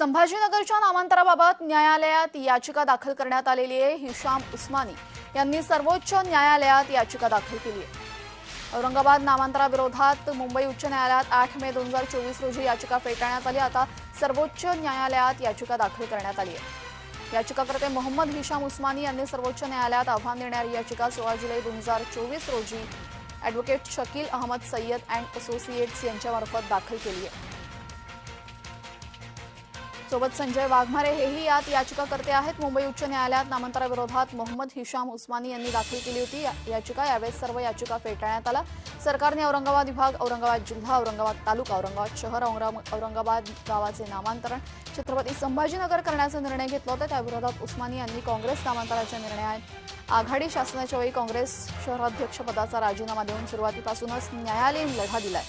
संभाजीनगरच्या नामांतराबाबत न्यायालयात याचिका दाखल करण्यात आलेली आहे. हिशाम उस्मानी यांनी सर्वोच्च न्यायालयात याचिका दाखल केली आहे. औरंगाबाद नामांतराविरोधात मुंबई उच्च न्यायालयात आठ मे दोन हजार चोवीस रोजी याचिका फेटाळण्यात आली. आता सर्वोच्च न्यायालयात याचिका दाखल करण्यात आली आहे. याचिकाकर्ते मोहम्मद हिशाम उस्मानी यांनी सर्वोच्च न्यायालयात आव्हान देणारी याचिका सोळा जुलै दोन हजार चोवीस रोजी advocate Shakeel Ahmed Sayyed and associates यांच्यामार्फत दाखल केली आहे. सोबत संजय वाघमारे हेही यात याचिकाकर्ते आहेत. मुंबई उच्च न्यायालयात नामांतराविरोधात मोहम्मद हिशाम उस्मानी यांनी दाखल केली होती. या- याचिका यावेळेस सर्व याचिका फेटाळण्यात आला सरकारने औरंगाबाद विभाग औरंगाबाद जिल्हा औरंगाबाद तालुका औरंगाबाद शहर औरंगाबाद गावाचे नामांतरण छत्रपती संभाजीनगर करण्याचा निर्णय घेतला होता. त्याविरोधात उस्मानी यांनी काँग्रेस नामांतराच्या निर्णयात आघाडी शासनाच्या वेळी काँग्रेस शहराध्यक्षपदाचा राजीनामा देऊन सुरुवातीपासूनच न्यायालयीन लढा दिलाय.